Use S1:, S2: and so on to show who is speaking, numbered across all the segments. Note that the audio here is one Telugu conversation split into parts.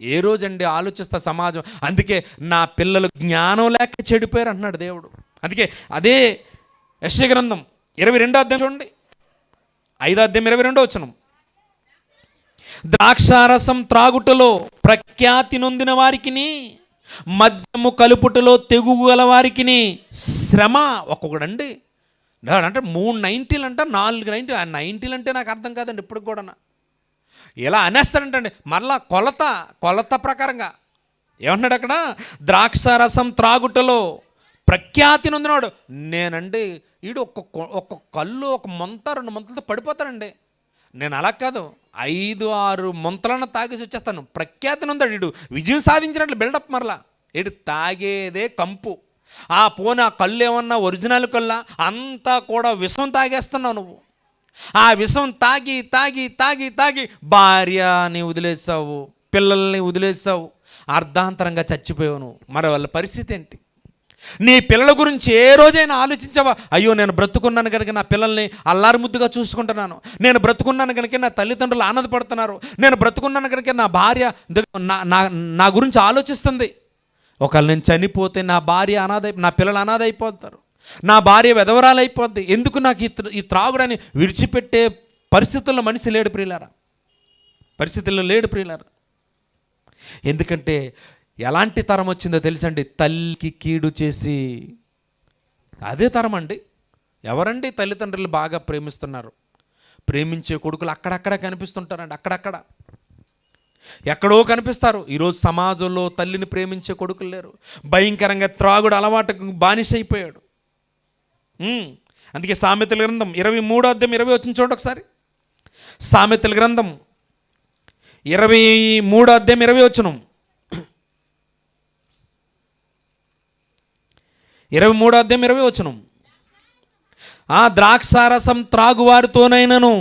S1: ఏ రోజండి ఆలోచిస్తా సమాజం? అందుకే నా పిల్లలు జ్ఞానం లేక చెడిపోయారు అంటున్నాడు దేవుడు. అందుకే అదే యశ్య గ్రంథం ఇరవై రెండో అధ్యాయం చూడండి. ఐదో అధ్యాయం ఇరవై రెండో వచ్చినాం ద్రాక్షారసం త్రాగుటలో ప్రఖ్యాతి నొందిన వారికిని మద్యము కలుపుటలో తెగు గల వారికిని శ్రమ ఒక్కొక్కడండి. అంటే మూడు నైంటీలు అంట నాలుగు నైంటీ ఆ నైంటీలు అంటే నాకు అర్థం కాదండి ఇప్పుడు కూడా ఇలా అనేస్తారంటండి. మరలా కొలత కొలత ప్రకారంగా. ఏమన్నాడు అక్కడ? ద్రాక్ష రసం త్రాగుటలో ప్రఖ్యాతి నొందినాడు. నేనండి ఈడు ఒక్క ఒక్క కళ్ళు ఒక మొంత రెండు ముంతలతో పడిపోతాడండి. నేను అలా కాదు ఐదు ఆరు ముంతలన్న తాగేసి వచ్చేస్తాను. ప్రఖ్యాతి నొందాడు ఈడు. విజయం సాధించినట్లు బిల్డప్ మరలా. ఈడు తాగేదే కంపు. ఆ పోనీ ఆ కళ్ళు ఏమన్నా ఒరిజినల్ కల్లా అంతా కూడా విషం తాగేస్తున్నావు నువ్వు. ఆ విషం తాగి తాగి తాగి తాగి భార్యని వదిలేసావు పిల్లల్ని వదిలేసావు అర్ధాంతరంగా చచ్చిపోయావు నువ్వు. మరి వాళ్ళ పరిస్థితి ఏంటి? నీ పిల్లల గురించి ఏ రోజైనా ఆలోచించావా? అయ్యో నేను బ్రతుకున్నాను కనుక నా పిల్లల్ని అల్లారుముద్దుగా చూసుకుంటున్నాను. నేను బ్రతుకున్నాను కనుక నా తల్లిదండ్రులు ఆనందపడుతున్నారు. నేను బ్రతుకున్నాను కనుక నా భార్య నా నా నా గురించి ఆలోచిస్తుంది. ఒకవేళ నేను చనిపోతే నా భార్య అనాథ నా పిల్లలు అనాథ అయిపోతారు. నా భార్య వెధవరాలు అయిపోద్ది ఎందుకు నాకు ఈ త్ర- ఈ త్రాగుడని విడిచిపెట్టే పరిస్థితుల్లో మనిషి లేడు ప్రియులారా? పరిస్థితుల్లో లేడు ప్రియులారా? ఎందుకంటే ఎలాంటి తరం వచ్చిందో తెలుసండి? తల్లికి కీడు చేసి. అదే తరం అండి. ఎవరండి తల్లిదండ్రులు బాగా ప్రేమిస్తున్నారు? ప్రేమించే కొడుకులు అక్కడక్కడ కనిపిస్తుంటారండి అక్కడక్కడ. ఎక్కడో కనిపిస్తారు. ఈరోజు సమాజంలో తల్లిని ప్రేమించే కొడుకులు లేరు. భయంకరంగా త్రాగుడు అలవాటుకు బానిసైపోయాడు. అయిపోయాడు అందుకే సామెతల గ్రంథం ఇరవై మూడో అధ్యాయం ఇరవై వచ్చిన చూడండి ఒకసారి. సామెతల గ్రంథం ఇరవై మూడో అధ్యయం ఇరవై వచ్చినం. ఇరవై మూడో అధ్యయం ఇరవై వచ్చినం. ఆ ద్రాక్షారసం త్రాగువారితోనైనను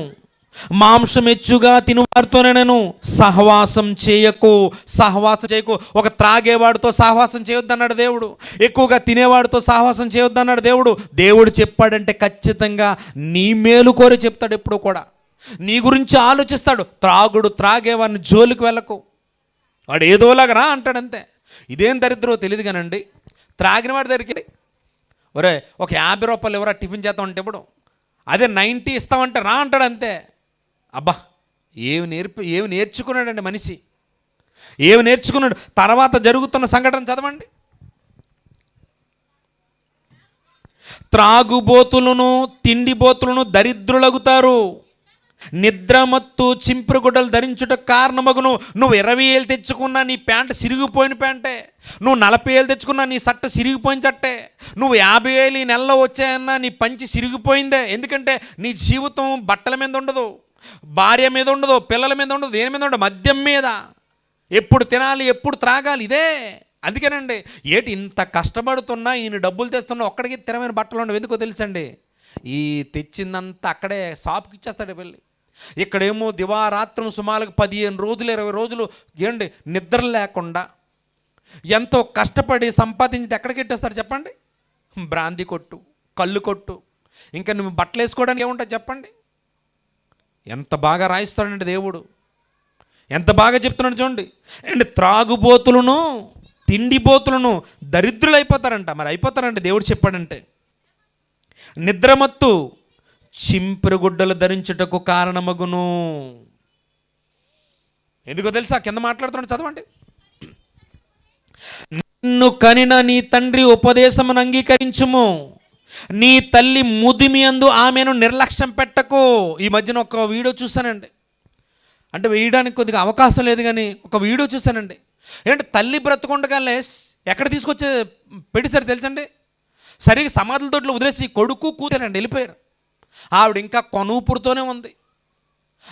S1: మాంసం ఎచ్చుగా తినువారితోనైనను సహవాసం చేయకు సహవాసం చేయకు. ఒక త్రాగేవాడితో సహవాసం చేయొద్దన్నాడు దేవుడు. ఎక్కువగా తినేవాడితో సహవాసం చేయొద్దన్నాడు దేవుడు. దేవుడు చెప్పాడంటే ఖచ్చితంగా నీ మేలు కోరి చెప్తాడు ఎప్పుడు కూడా. నీ గురించి ఆలోచిస్తాడు. త్రాగుడు త్రాగేవాడిని జోలికి వెళ్ళకు. వాడు ఏదోలాగా రా అంటాడంతే ఇదేం దరిద్రో తెలియదు కానండి. త్రాగిన వాడి దగ్గరికి ఒరే ఒక యాభై రూపాయలు ఎవరా టిఫిన్ చేద్దాం అంటే ఇప్పుడు? అదే నైంటీ ఇస్తామంటే రా అంటాడు అంతే. అబ్బా ఏమి నేర్పి ఏమి నేర్చుకున్నాడండి మనిషి? ఏమి నేర్చుకున్నాడు? తర్వాత జరుగుతున్న సంఘటన చదవండి. త్రాగుబోతులను తిండిబోతులను దరిద్రులగుతారు. నిద్రమత్తు చింపురుగుడ్డలు ధరించుట కారణమగును. నువ్వు ఇరవై ఏళ్ళు తెచ్చుకున్నా నీ ప్యాంట్ సిరిగిపోయిన ప్యాంటే. నువ్వు నలభై ఏళ్ళు తెచ్చుకున్నా నీ సట్ట సిరిగిపోయిన చట్టే. నువ్వు యాభై ఏళ్ళు ఈ నెలలో వచ్చాయన్నా నీ పంచి సిరిగిపోయిందే. ఎందుకంటే నీ జీవితం బట్టల మీద ఉండదు. భార్య మీద ఉండదు పిల్లల మీద ఉండదు దేని మీద ఉండదు మద్యం మీద. ఎప్పుడు తినాలి ఎప్పుడు త్రాగాలి ఇదే. అందుకేనండి ఏటి ఇంత కష్టపడుతున్నా ఈయన డబ్బులు తెస్తున్నా ఒక్కడికి తినమైన బట్టలు ఉండవు ఎందుకో తెలుసండి? ఈ తెచ్చిందంతా అక్కడే షాప్కి ఇచ్చేస్తాడు వెళ్ళి ఇక్కడేమో దివారాత్రం సుమారుగా పదిహేను రోజులు ఇరవై రోజులు ఏంటి నిద్ర లేకుండా ఎంతో కష్టపడి సంపాదించి ఎక్కడికి ఇట్టేస్తారు చెప్పండి? బ్రాంది కొట్టు కళ్ళు కొట్టు. ఇంకా నువ్వు బట్టలు వేసుకోవడానికి ఏముంటుంది చెప్పండి? ఎంత బాగా రాయిస్తాడండి దేవుడు? ఎంత బాగా చెప్తున్నాడు చూడండి. అండ్ త్రాగుబోతులను తిండిబోతులను దరిద్రులు అయిపోతారంట మరి అయిపోతారంట దేవుడు చెప్పాడంటే. నిద్రమత్తు చింపిరుగుడ్డలు ధరించుటకు కారణమగును. ఎందుకో తెలుసా? కింద మాట్లాడుతున్నాడు చదవండి. నిన్ను కనిన నీ తండ్రి ఉపదేశమును అంగీకరించుము. నీ తల్లి ముదిమి అందు ఆమెను నిర్లక్ష్యం పెట్టకు. ఈ మధ్యన ఒక వీడియో చూశానండి. అంటే వేయడానికి కొద్దిగా అవకాశం లేదు కానీ ఒక వీడియో చూశానండి. ఏంటంటే తల్లి బ్రతకుండగా లేస్ ఎక్కడ తీసుకొచ్చే పెట్టేశారు తెలుసండి? సరిగ్గా సమాధుల తోటలో వదిలేసి కొడుకు కూతురండి వెళ్ళిపోయారు. ఆవిడ ఇంకా కొనుపురుతోనే ఉంది.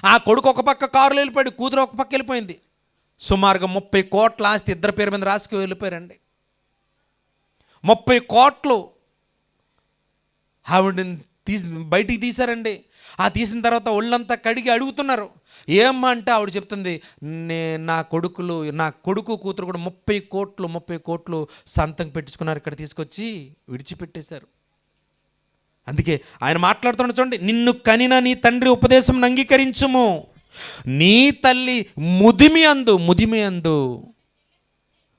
S1: ఆ కొడుకు ఒక పక్క కారులో వెళ్ళిపోయాడు కూతురు ఒక పక్క వెళ్ళిపోయింది. సుమారుగా ముప్పై కోట్ల ఆస్తి ఇద్దరు పేరు మీద రాసుకు వెళ్ళిపోయారండి. ముప్పై కోట్లు ఆవిడని తీసి బయటికి తీశారండి. ఆ తీసిన తర్వాత ఒళ్ళంతా కడిగి అడుగుతున్నారు. ఏమ్మా అంటే ఆవిడ చెప్తుంది నే నా కొడుకులు నా కొడుకు కూతురు కూడా ముప్పై కోట్లు ముప్పై కోట్లు సంతం పెట్టించుకున్నారు. ఇక్కడ తీసుకొచ్చి విడిచిపెట్టేశారు. అందుకే ఆయన మాట్లాడుతున్నాడు చూడండి నిన్ను కనిన నీ తండ్రి ఉపదేశం అంగీకరించుము. నీ తల్లి ముదిమి అందు ముదిమి అందు.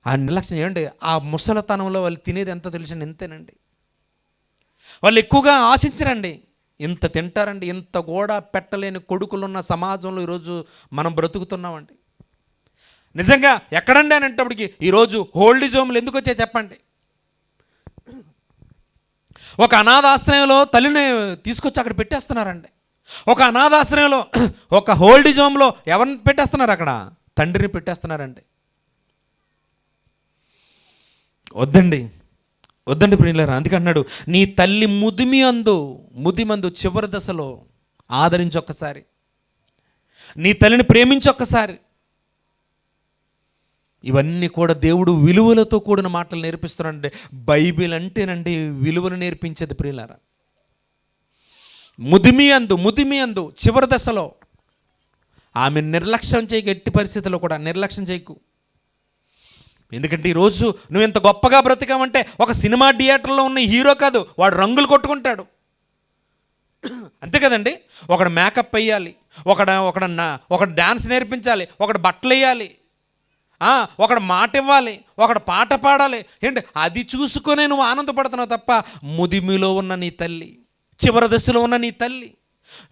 S1: ఆ నిర్లక్ష్యం ఏమండి ఆ ముసలతనంలో వాళ్ళు తినేది ఎంత తెలిసిండి? ఎంతేనండి వాళ్ళు ఎక్కువగా ఆశించరండి. ఇంత తింటారండి ఇంత కూడా పెట్టలేని కొడుకులున్న సమాజంలో ఈరోజు మనం బ్రతుకుతున్నామండి. నిజంగా ఎక్కడండి అని అంటప్పటికి ఈరోజు హోల్డ్ జోమ్లు ఎందుకు వచ్చాయి చెప్పండి. ఒక అనాథాశ్రయంలో తల్లిని తీసుకొచ్చి అక్కడ పెట్టేస్తున్నారండి. ఒక అనాథాశ్రయంలో ఒక హోల్డ్ జోమ్లో ఎవరిని పెట్టేస్తున్నారు అక్కడ? తండ్రిని పెట్టేస్తున్నారండి. వద్దండి. వద్దండి ప్రియులారా అందుకే అన్నాడు నీ తల్లి ముదిమి అందు ముదిమందు చివరి దశలో ఆదరించొక్కసారి నీ తల్లిని ప్రేమించొక్కసారి ఇవన్నీ కూడా దేవుడు విలువలతో కూడిన మాటలు నేర్పిస్తున్నాడంటే బైబిల్ అంటేనండి విలువలు నేర్పించేది ప్రియులారా. ముదిమి అందు ముదిమి అందు చివరి దశలో ఆమె నిర్లక్ష్యం చేయక ఎట్టి పరిస్థితుల్లో కూడా నిర్లక్ష్యం చేయకు. ఎందుకంటే ఈరోజు నువ్వు ఇంత గొప్పగా బ్రతికావంటే ఒక సినిమా థియేటర్లో ఉన్న హీరో కాదు వాడు రంగులు కొట్టుకుంటాడు. అంతే కదండి? ఒకడు మేకప్ వేయాలి ఒకడ ఒకడ ఒకడు డ్యాన్స్ నేర్పించాలి ఒకడు బట్టలు వేయాలి ఒకడు మాట ఇవ్వాలి ఒకడు పాట పాడాలి. ఏంటి? అది చూసుకునే నువ్వు ఆనందపడుతున్నావు తప్ప ముదిమిలో ఉన్న నీ తల్లి చివరి దశలో ఉన్న నీ తల్లి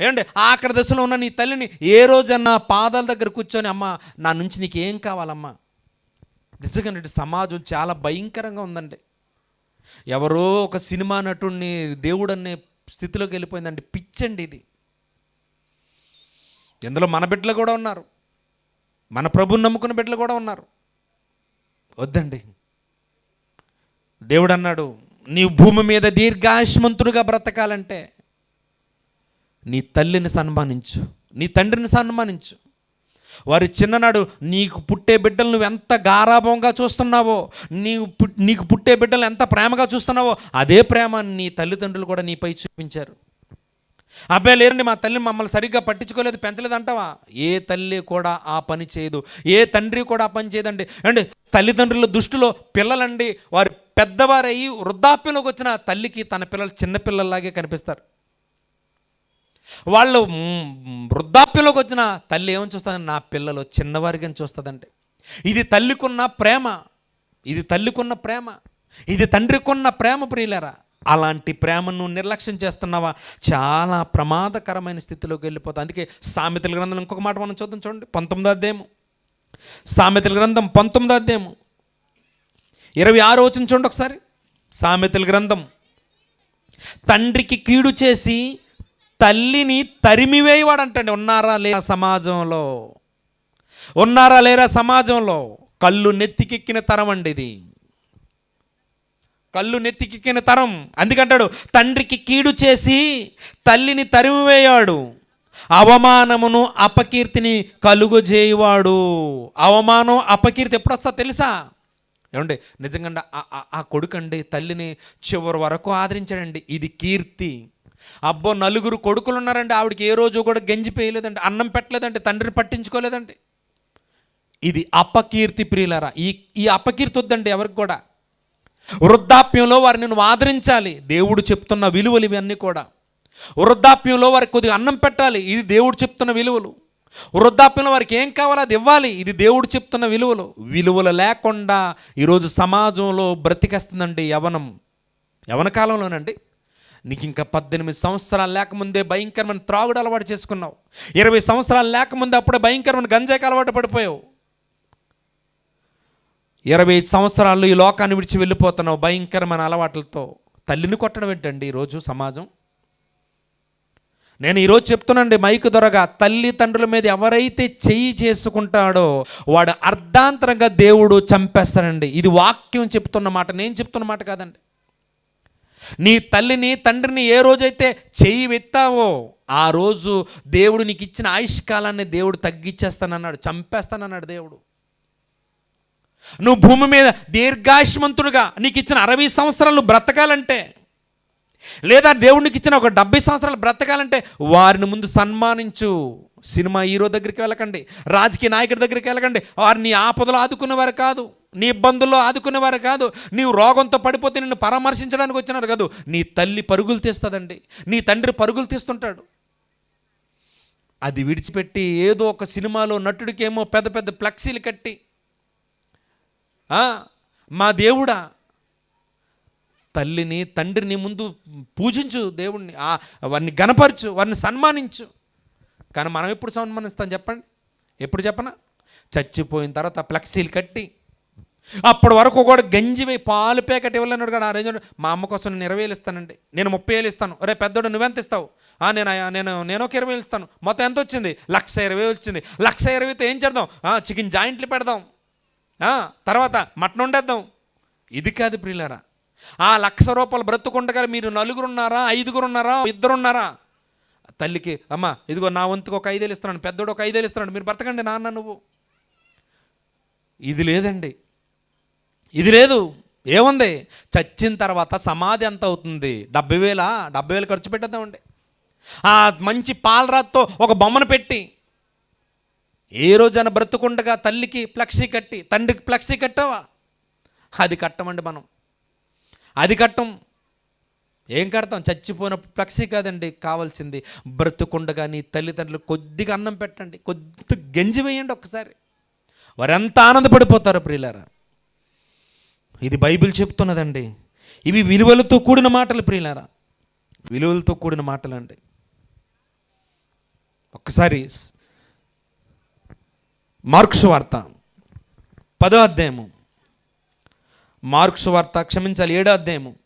S1: ఏమండి ఆఖరి దశలో ఉన్న నీ తల్లిని ఏ రోజన్నా పాదాల దగ్గర కూర్చొని అమ్మ నా నుంచి నీకేం కావాలమ్మా? నిజంగా సమాజం చాలా భయంకరంగా ఉందండి. ఎవరో ఒక సినిమా నటుడిని దేవుడు అనే స్థితిలోకి వెళ్ళిపోయిందండి. పిచ్చండి ఇది. ఇందులో మన బిడ్డలు కూడా ఉన్నారు. మన ప్రభుని నమ్ముకున్న బిడ్డలు కూడా ఉన్నారు. వద్దండి. దేవుడు అన్నాడు నీ భూమి మీద దీర్ఘాయుష్మంతుడుగా బ్రతకాలంటే నీ తల్లిని సన్మానించు నీ తండ్రిని సన్మానించు వారి చిన్ననాడు నీకు పుట్టే బిడ్డలు నువ్వు ఎంత గారాభంగా చూస్తున్నావో నీవు నీకు పుట్టే బిడ్డలు ఎంత ప్రేమగా చూస్తున్నావో అదే ప్రేమ నీ తల్లిదండ్రులు కూడా నీపై చూపించారు. అబ్బాయి లేరండి మా తల్లిని మమ్మల్ని సరిగ్గా పట్టించుకోలేదు పెంచలేదు అంటావా ఏ తల్లి కూడా ఆ పని చేయదు ఏ తండ్రి కూడా ఆ పని చేయదండి. అండి తల్లిదండ్రుల దృష్టిలో పిల్లలండి వారు పెద్దవారయ్యి వృద్ధాప్యంలోకి వచ్చిన తల్లికి తన పిల్లలు చిన్నపిల్లల్లాగే కనిపిస్తారు. వాళ్ళు వృద్ధాప్యలోకి వచ్చిన తల్లి ఏమని చూస్తుంది? నా పిల్లలు చిన్నవారిగా చూస్తుందండి ఇది తల్లికున్న ప్రేమ. ఇది తల్లికున్న ప్రేమ. ఇది తండ్రికున్న ప్రేమ ప్రియులరా. అలాంటి ప్రేమను నిర్లక్ష్యం చేస్తున్నావా? చాలా ప్రమాదకరమైన స్థితిలోకి వెళ్ళిపోతా. అందుకే సామెతల గ్రంథం ఇంకొక మాట మనం చూద్దాం చూడండి. పంతొమ్మిదో అధ్యాయము. సామెతల గ్రంథం పంతొమ్మిదో అధ్యాయము. ఇరవై ఆరు వచ్చిన చూడండి ఒకసారి. సామెతల గ్రంథం. తండ్రికి కీడు చేసి తల్లిని తరిమివేయవాడు అంటండి ఉన్నారా లేరా సమాజంలో? ఉన్నారా లేరా సమాజంలో? కళ్ళు నెత్తికెక్కిన తరం అండి ఇది. కళ్ళు నెత్తికెక్కిన తరం. అందుకంటాడు తండ్రికి కీడు చేసి తల్లిని తరిమివేయాడు. అవమానమును అపకీర్తిని కలుగజేయవాడు. అవమానం అపకీర్తి ఎప్పుడు వస్తా తెలుసా? ఏమండి నిజంగా ఆ- ఆ కొడుకండి తల్లిని చివరి వరకు ఆదరించాడండి. ఇది కీర్తి. అబ్బో నలుగురు కొడుకులు ఉన్నారండి ఆవిడకి ఏ రోజు కూడా గంజి పేయలేదండి అన్నం పెట్టలేదండి తండ్రిని పట్టించుకోలేదండి. ఇది అపకీర్తి ప్రియులరా ఈ ఈ అపకీర్తి వద్దండి ఎవరికి కూడా. వృద్ధాప్యంలో వారిని నువ్వు ఆదరించాలి దేవుడు చెప్తున్న విలువలు ఇవన్నీ కూడా. వృద్ధాప్యంలో వారికి కొద్దిగా అన్నం పెట్టాలి ఇది దేవుడు చెప్తున్న విలువలు. వృద్ధాప్యంలో వారికి ఏం కావాలో అది ఇవ్వాలి ఇది దేవుడు చెప్తున్న విలువలు. విలువలు లేకుండా ఈరోజు సమాజంలో బ్రతికేస్తుందండి యవనం. యవన కాలంలోనండి. నీకు ఇంకా పద్దెనిమిది సంవత్సరాలు లేకముందే భయంకరమైన త్రాగుడు అలవాటు చేసుకున్నావు. ఇరవై సంవత్సరాలు లేకముందే అప్పుడే భయంకరమైన గంజాయికి అలవాటు పడిపోయావు. ఇరవై ఐదు సంవత్సరాలు ఈ లోకాన్ని విడిచి వెళ్ళిపోతున్నావు భయంకరమైన అలవాట్లతో. తల్లిని కొట్టడం ఏంటండి ఈరోజు సమాజం? నేను ఈరోజు చెప్తున్నానండి మైకు దొరగా తల్లిదండ్రుల మీద ఎవరైతే చెయ్యి చేసుకుంటాడో వాడు అర్ధాంతరంగా దేవుడు చంపేస్తాడండి. ఇది వాక్యం చెప్తున్న మాట నేను చెప్తున్న మాట కాదండి. నీ తల్లిని తండ్రిని ఏ రోజైతే చెయ్యి వెత్తావో ఆ రోజు దేవుడు నీకు ఇచ్చిన ఆయుష్కాలాన్ని దేవుడు తగ్గించేస్తానన్నాడు చంపేస్తానన్నాడు దేవుడు. నువ్వు భూమి మీద దీర్ఘాయుష్మంతుడుగా నీకు ఇచ్చిన అరవై సంవత్సరాలు బ్రతకాలంటే లేదా దేవుడికి ఇచ్చిన ఒక డెబ్బై సంవత్సరాలు బ్రతకాలంటే వారిని ముందు సన్మానించు. సినిమా హీరో దగ్గరికి వెళ్ళకండి రాజకీయ నాయకుడి దగ్గరికి వెళ్ళకండి వారిని నీ ఆపదలో ఆదుకునేవారు కాదు. నీ ఇబ్బందుల్లో ఆదుకునేవారు కాదు. నీవు రోగంతో పడిపోతే నిన్ను పరామర్శించడానికి వచ్చినారు కాదు. నీ తల్లి పరుగులు తీస్తుందండి. నీ తండ్రి పరుగులు తీస్తుంటాడు. అది విడిచిపెట్టి ఏదో ఒక సినిమాలో నటుడికేమో పెద్ద పెద్ద ఫ్లెక్సీలు కట్టి మా దేవుడా తల్లిని తండ్రిని ముందు పూజించు దేవుణ్ణి వారిని గనపరచు వారిని సన్మానించు. కానీ మనం ఎప్పుడు సన్మానిస్తాం చెప్పండి? ఎప్పుడు చెప్పనా? చచ్చిపోయిన తర్వాత ఫ్లెక్సీలు కట్టి అప్పటి వరకు కూడా గంజి వేయి పాలు ప్యాకెట్ ఇవ్వలేనాడు కానీ ఆ రేంజ్ మా అమ్మ కోసం నేను ఇరవై వేలు ఇస్తానండి. నేను ముప్పై వేలు ఇస్తాను. రే పెద్దోడు నువ్వెంత ఇస్తావు? నేను నేను నేను ఒక ఇరవై వేలు ఇస్తాను. మొత్తం ఎంత వచ్చింది? లక్ష ఇరవై వచ్చింది. లక్ష ఇరవైతో ఏం చేద్దాం? "ఆ, చికెన్ జాయింట్లు పెడదాం. తర్వాత మటన్ వండేద్దాం. ఇది కాదు ప్రియులారా. ఆ లక్ష రూపాయలు బ్రతుకుండగా మీరు నలుగురు ఉన్నారా ఐదుగురు ఉన్నారా ఇద్దరు ఉన్నారా తల్లికి అమ్మ ఇదిగో నా వంతుకు ఒక ఐదేళ్ళు ఇస్తున్నాను. పెద్దోడు ఒక ఐదేళ్ళు ఇస్తున్నాడు. మీరు బ్రతకండి నాన్న నువ్వు. ఇది లేదండి. ఇది లేదు. ఏముంది? చచ్చిన తర్వాత సమాధి ఎంత అవుతుంది? డెబ్బై వేలా? డెబ్బై వేలు ఖర్చు పెట్టేద్దామండి ఆ మంచి పాలరాత్తో ఒక బొమ్మను పెట్టి ఏ రోజైనా బ్రతుకుండగా తల్లికి ఫ్లెక్సీ కట్టి తండ్రికి ఫ్లెక్సీ కట్టావా? అది కట్టమండి మనం. అది కట్టం. ఏం కడతాం? చచ్చిపోయిన ఫ్లెక్సీ కాదండి కావాల్సింది. బ్రతుకుండగా నీ తల్లిదండ్రులు కొద్దిగా అన్నం పెట్టండి. కొద్ది గంజి వేయండి ఒక్కసారి. వారు ఎంత ఆనందపడిపోతారో ప్రియులారా? ఇది బైబిల్ చెప్తున్నదండి. ఇవి విలువలతో కూడిన మాటలు ప్రియులారా. విలువలతో కూడిన మాటలు అండి ఒక్కసారి మార్క్స్ వార్త పదో అధ్యాయము. మార్క్స్ వార్త క్షమించాలి ఏడో అధ్యాయము.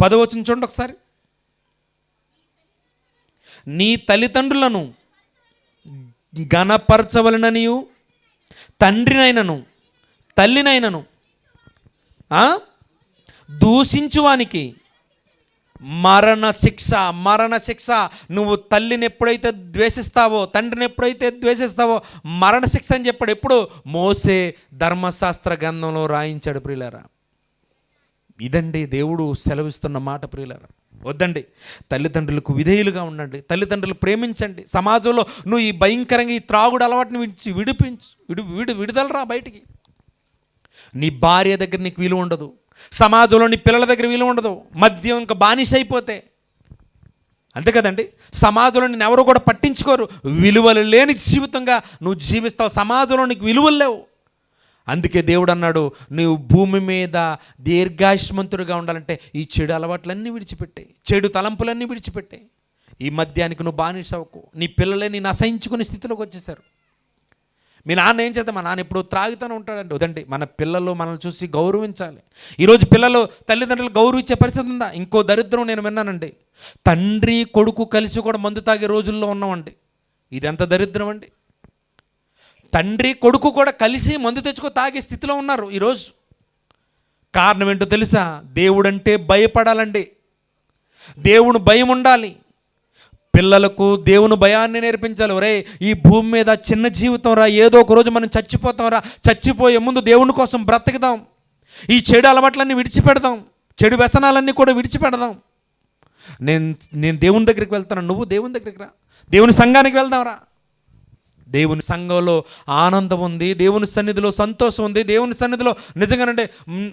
S1: పదో వచ్చిన చూడండి ఒకసారి. నీ తల్లిదండ్రులను గణపరచవలననియు తండ్రినైనను తల్లినైనను దూషించువానికి మరణ శిక్ష మరణ శిక్ష. నువ్వు తల్లిని ఎప్పుడైతే ద్వేషిస్తావో తండ్రిని ఎప్పుడైతే ద్వేషిస్తావో మరణ శిక్ష అని చెప్పాడు ఎప్పుడు? మోసే ధర్మశాస్త్ర గ్రంథంలో రాయించాడు ప్రియులరా. ఇదండి దేవుడు సెలవిస్తున్న మాట ప్రియులరా. వద్దండి. తల్లిదండ్రులకు విధేయులుగా ఉండండి. తల్లిదండ్రులు ప్రేమించండి. సమాజంలో నువ్వు ఈ భయంకరంగా ఈ త్రాగుడు అలవాటుని విడిచి విడిపించు విడు విడి విడుదలరా బయటికి. నీ భార్య దగ్గర నీకు విలువ ఉండదు. సమాజంలో నీ పిల్లల దగ్గర విలువ ఉండదు. మద్యం ఇంకా బానిస అయిపోతే. అంతే కదండి? సమాజంలో నేను ఎవరు కూడా పట్టించుకోరు. విలువలు లేని జీవితంగా నువ్వు జీవిస్తావు. సమాజంలో నీకు విలువలు లేవు. అందుకే దేవుడు అన్నాడు నువ్వు భూమి మీద దీర్ఘాయుష్మంతుడిగా ఉండాలంటే ఈ చెడు అలవాట్లన్నీ విడిచిపెట్టాయి చెడు తలంపులన్నీ విడిచిపెట్టాయి ఈ మద్యానికి నువ్వు బానిసవకు నీ పిల్లలే నేను అసహించుకునే స్థితిలోకి వచ్చేసారు మీ నాన్న ఏం చేద్దాం? మా నాన్న ఇప్పుడు త్రాగుతూనే ఉంటాడండి. వదండి మన పిల్లలు మనల్ని చూసి గౌరవించాలి. ఈరోజు పిల్లలు తల్లిదండ్రులు గౌరవించే పరిస్థితి ఉందా? ఇంకో దరిద్రం నేను విన్నానండి. తండ్రి కొడుకు కలిసి కూడా మందు తాగే రోజుల్లో ఉన్నామండి. ఇది ఎంత దరిద్రం అండి? తండ్రి కొడుకు కూడా కలిసి మందు తెచ్చుకో తాగే స్థితిలో ఉన్నారు ఈరోజు. కారణం ఏంటో తెలుసా? దేవుడంటే భయపడాలండి. దేవుడు భయం ఉండాలి. పిల్లలకు దేవుని భయాన్ని నేర్పించాలి. ఒరే ఈ భూమి మీద చిన్న జీవితం రా ఏదో ఒక రోజు మనం చచ్చిపోతాం రా. చచ్చిపోయే ముందు దేవుని కోసం బ్రతకదాం. ఈ చెడు అలవాట్లన్నీ విడిచిపెడదాం. చెడు వ్యసనాలన్నీ కూడా విడిచిపెడదాం. నేను నేను దేవుని దగ్గరికి వెళ్తాను. నువ్వు దేవుని దగ్గరికి రా. దేవుని సంఘానికి వెళ్దాం రా. దేవుని సంఘంలో ఆనందం ఉంది దేవుని సన్నిధిలో సంతోషం ఉంది దేవుని సన్నిధిలో నిజంగానంటే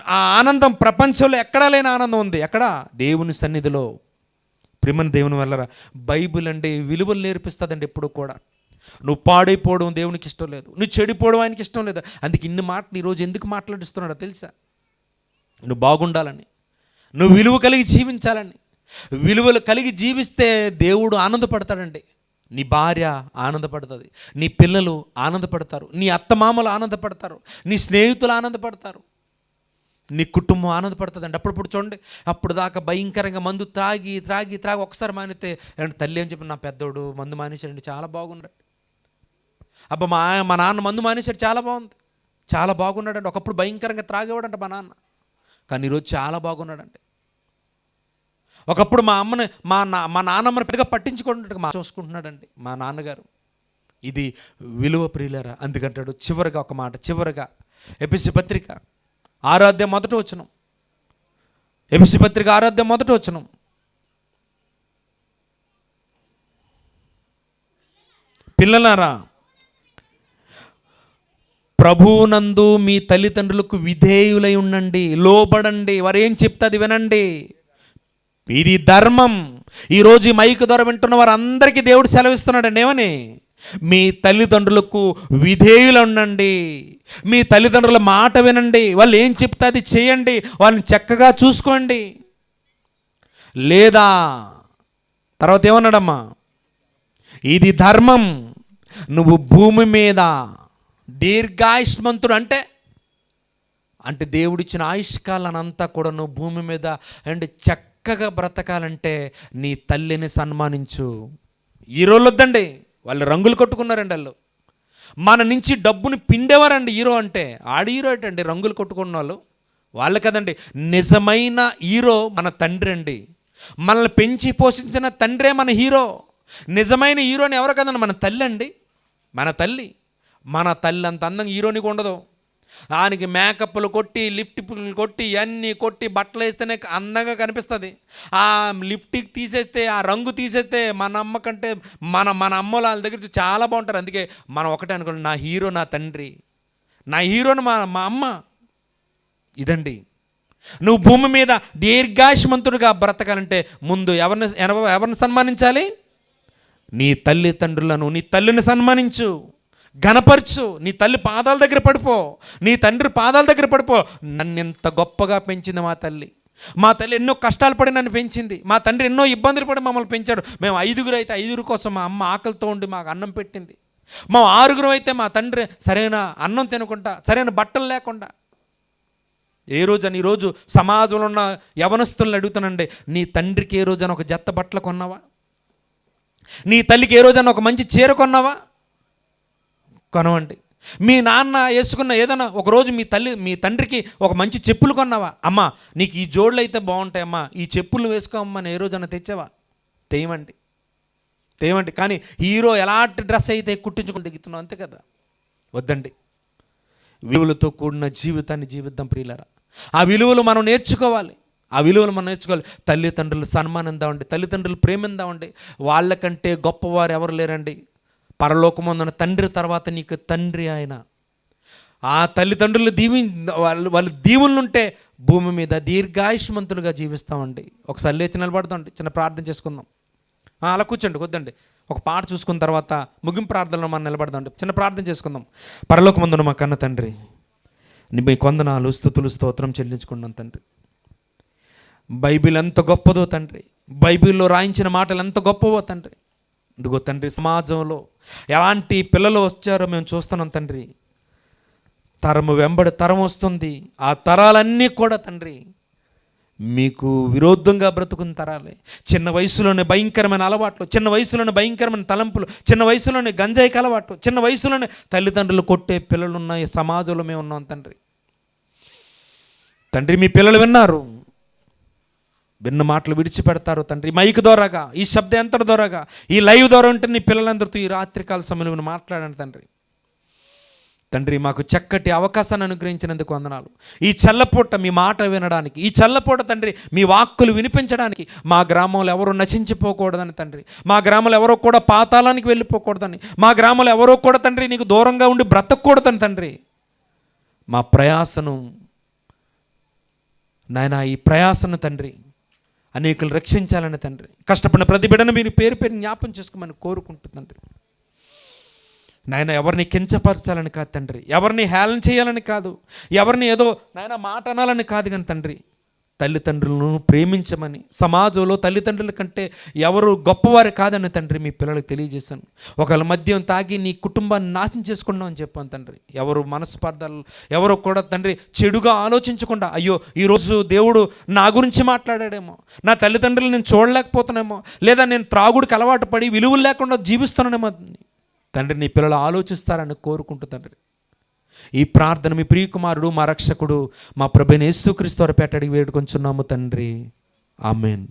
S1: ఆ ఆనందం ప్రపంచంలో ఎక్కడా లేని ఆనందం ఉంది. ఎక్కడా? దేవుని సన్నిధిలో. ప్రిమన్ దేవుని వెళ్ళరా? బైబిల్ అంటే విలువలు నేర్పిస్తుందండి ఎప్పుడు కూడా. నువ్వు పాడైపోవడం దేవునికి ఇష్టం లేదు. నువ్వు చెడిపోవడం ఆయనకి ఇష్టం లేదు. అందుకే ఇన్ని మాటలు ఈరోజు ఎందుకు మాట్లాడిస్తున్నాడో తెలుసా? నువ్వు బాగుండాలని. నువ్వు విలువ కలిగి జీవించాలని. విలువలు కలిగి జీవిస్తే దేవుడు ఆనందపడతాడండి. నీ భార్య ఆనందపడుతుంది. నీ పిల్లలు ఆనందపడతారు. నీ అత్తమామలు ఆనందపడతారు. నీ స్నేహితులు ఆనందపడతారు. నీ కుటుంబం ఆనందపడుతుందండి. అప్పుడప్పుడు చూడండి అప్పుడు దాకా భయంకరంగా మందు త్రాగి త్రాగి త్రాగి ఒకసారి మానితే "ఏమండి తల్లి అని చెప్పి నా పెద్దోడు మందు మానేశాడండి. చాలా బాగున్నాడు. అబ్బా మా మా నాన్న మందు మానేశాడు. చాలా బాగుంది. చాలా బాగున్నాడండి. ఒకప్పుడు భయంకరంగా త్రాగేవాడంట మా నాన్న. కానీ ఈరోజు చాలా బాగున్నాడండి. ఒకప్పుడు మా అమ్మని మా నా మా నాన్నమ్మని పెద్దగా పట్టించుకుంటున్నట్టు మా చూసుకుంటున్నాడండి మా నాన్నగారు. ఇది విలువ ప్రియులరా అందుకంటాడు చివరిగా ఒక మాట చివరిగా. ఎపిసి పత్రిక ఆరాధ్యం మొదట వచ్చినం ఎపిసి పత్రిక ఆరాధ్య మొదట వచ్చినం పిల్లలారా ప్రభువునందు మీ తల్లిదండ్రులకు విధేయులై ఉండండి లోబడండి వారు ఏం చెప్తుంది వినండి. ఇది ధర్మం. ఈరోజు ఈ మైక్ ద్వారా వింటున్న వారందరికీ దేవుడు సెలవిస్తున్నాడండి ఏమని? మీ తల్లిదండ్రులకు విధేయులు ఉండండి మీ తల్లిదండ్రుల మాట వినండి. వాళ్ళు ఏం చెప్తే అది చేయండి. వాళ్ళని చక్కగా చూసుకోండి. లేదా తర్వాత ఏమన్నాడమ్మా? ఇది ధర్మం. నువ్వు భూమి మీద దీర్ఘాయుష్మంతుడు అంటే అంటే దేవుడిచ్చిన ఆయుష్కాలనంతా కూడా నువ్వు భూమి మీద అండ్ చక్కగా బ్రతకాలంటే నీ తల్లిని సన్మానించు. ఈ రోజు వద్దండి వాళ్ళు రంగులు కొట్టుకున్నారండి వాళ్ళు. మన నుంచి డబ్బుని పిండేవారండి హీరో అంటే. ఆడి హీరో ఏంటండి? రంగులు కొట్టుకున్న వాళ్ళు. వాళ్ళు కదండి నిజమైన హీరో మన తండ్రి అండి. మనల్ని పెంచి పోషించిన తండ్రే మన హీరో. నిజమైన హీరోని ఎవరు కదండి? మన తల్లి అండి. మన తల్లి. మన తల్లి అంత అందంగా హీరోనికి ఉండదు. దానికి మేకప్లు కొట్టి లిఫ్టిక్లు కొట్టి అన్నీ కొట్టి బట్టలు వేస్తేనే అందంగా కనిపిస్తుంది. ఆ లిఫ్టికి తీసేస్తే ఆ రంగు తీసేస్తే మన అమ్మ కంటే మన మన అమ్మ వాళ్ళ దగ్గర చాలా బాగుంటారు. అందుకే మనం ఒకటే అనుకోండి నా హీరో నా తండ్రి. నా హీరోని మా మా అమ్మ. ఇదండి. నువ్వు భూమి మీద దీర్ఘాయుష్మంతుడిగా బ్రతకాలంటే ముందు ఎవరిని ఎవరిని సన్మానించాలి? నీ తల్లిదండ్రులను నీ తల్లిని సన్మానించు. ఘనపరచు. నీ తల్లి పాదాల దగ్గర పడిపో. నీ తండ్రి పాదాల దగ్గర పడిపో. నన్ను ఎంత గొప్పగా పెంచింది మా తల్లి. మా తల్లి ఎన్నో కష్టాలు పడి నన్ను పెంచింది. మా తండ్రి ఎన్నో ఇబ్బందులు పడి మమ్మల్ని పెంచాడు. మేము ఐదుగురు అయితే ఐదుగురు కోసం మా అమ్మ ఆకలితో ఉండి మాకు అన్నం పెట్టింది. మా ఆరుగురు అయితే మా తండ్రి సరైన అన్నం తినకుండా సరైన బట్టలు లేకుండా. ఏ రోజు అని ఈరోజు సమాజంలో ఉన్న యవనస్తులను అడుగుతానండి నీ తండ్రికి ఏ రోజైనా ఒక జత్త బట్టలు కొన్నావా? నీ తల్లికి ఏ రోజైనా ఒక మంచి చీర కొన్నావా? కొనవండి. మీ నాన్న వేసుకున్న ఏదైనా ఒకరోజు మీ తల్లి మీ తండ్రికి ఒక మంచి చెప్పులు కొన్నావా? అమ్మా నీకు ఈ జోళ్ళు అయితే బాగుంటాయమ్మా ఈ చెప్పులు వేసుకోమ్మా అని ఏ రోజైనా తెచ్చావా? తేయమండి తేయమండి కానీ హీరో ఎలాంటి డ్రెస్ అయితే కుట్టించుకుని దిగుతున్నావు? అంతే కదా. వద్దండి. విలువలతో కూడిన జీవితాన్ని జీవిద్దాం ప్రియులరా. ఆ విలువలు మనం నేర్చుకోవాలి. ఆ విలువలు మనం నేర్చుకోవాలి. తల్లిదండ్రులు సన్మానం దావండి తల్లిదండ్రులు ప్రేమిందామండి వాళ్ళకంటే గొప్పవారు ఎవరు లేరండి? పరలోకమందున తండ్రి తర్వాత నీకు తండ్రి ఆయన. ఆ తల్లిదండ్రులు దీవి వాళ్ళు వాళ్ళు దీవులుంటే భూమి మీద దీర్ఘాయుష్మంతులుగా జీవిస్తామండి. ఒకసారి లేచి నిలబడదామండి చిన్న ప్రార్థన చేసుకుందాం. అలా కూర్చోండి వద్దండి. ఒక పాట చూసుకున్న తర్వాత ముగింపు ప్రార్థనలో మనం నిలబడదాం చిన్న ప్రార్థన చేసుకుందాం. పరలోకమందున మా కన్న తండ్రి నీ మీ కొందనాలు స్థుతులు స్తోత్రం చెల్లించుకున్నాం తండ్రి. బైబిల్ ఎంత గొప్పదో తండ్రి. బైబిల్లో రాయించిన మాటలు ఎంత గొప్పవో తండ్రి. ఇదిగో తండ్రి సమాజంలో ఎలాంటి పిల్లలు వచ్చారో మేము చూస్తున్నాం తండ్రి. తరము వెంబడి తరం వస్తుంది. ఆ తరాలన్నీ కూడా తండ్రి మీకు విరోధంగా బ్రతుకున్న తరాలే. చిన్న వయసులోనే భయంకరమైన అలవాట్లు చిన్న వయసులోనే భయంకరమైన తలంపులు చిన్న వయసులోనే గంజాయికి అలవాటు చిన్న వయసులోనే తల్లిదండ్రులు కొట్టే పిల్లలు ఉన్నాయి ఈ సమాజంలో మేము ఉన్నాం తండ్రి. తండ్రి మీ పిల్లలు విన్నారు. విన్న మాటలు విడిచిపెడతారు తండ్రి. మైక్ ద్వారాగా ఈ శబ్ద ఎంత ద్వారాగా ఈ లైవ్ ద్వారా ఉంటే నీ పిల్లలందరితో ఈ రాత్రికాల సమయంలో మాట్లాడండి తండ్రి. తండ్రి మాకు చక్కటి అవకాశాన్ని అనుగ్రహించినందుకు వందనాలు. ఈ చల్లపూట మీ మాట వినడానికి ఈ చల్లపూట తండ్రి మీ వాక్కులు వినిపించడానికి మా గ్రామంలో ఎవరు నశించిపోకూడదని తండ్రి. మా గ్రామంలో ఎవరో కూడా పాతాళానికి వెళ్ళిపోకూడదని మా గ్రామంలో ఎవరో కూడా తండ్రి నీకు దూరంగా ఉండి బ్రతకూడదని తండ్రి. మా ప్రయాసను నాయన ఈ ప్రయాసను తండ్రి అనేకులు రక్షించాలని తండ్రి. కష్టపడిన ప్రతి బిడ్డను మీరు పేరు పేరు జ్ఞాపం చేసుకోమని కోరుకుంటుంది తండ్రి. నాయన ఎవరిని కించపరచాలని కాదు తండ్రి. ఎవరిని హేళన చేయాలని కాదు. ఎవరిని ఏదో నాయన మాట అనాలని కాదు కానీ తండ్రి. తల్లిదండ్రులను ప్రేమించమని సమాజంలో తల్లిదండ్రుల కంటే ఎవరు గొప్పవారు కాదని తండ్రి మీ పిల్లలకు తెలియజేశాను. ఒకళ్ళ మద్యం తాగి నీ కుటుంబాన్ని నాశనం చేసుకున్నాం అని చెప్పాను తండ్రి. ఎవరు మనస్పర్ధలు ఎవరు కూడా తండ్రి చెడుగా ఆలోచించకుండా అయ్యో ఈరోజు దేవుడు నా గురించి మాట్లాడాడేమో నా తల్లిదండ్రులు నేను చూడలేకపోతున్నామో లేదా నేను త్రాగుడికి అలవాటు పడి విలువలు లేకుండా జీవిస్తున్నానేమో తండ్రి నీ పిల్లలు ఆలోచిస్తారని కోరుకుంటూ తండ్రి ఈ ప్రార్థన మీ ప్రియకుమారుడు మా రక్షకుడు మా ప్రభుని యేసుక్రీస్తు పేటడికి వేడుకొంచున్నాము తండ్రి. ఆమెన్.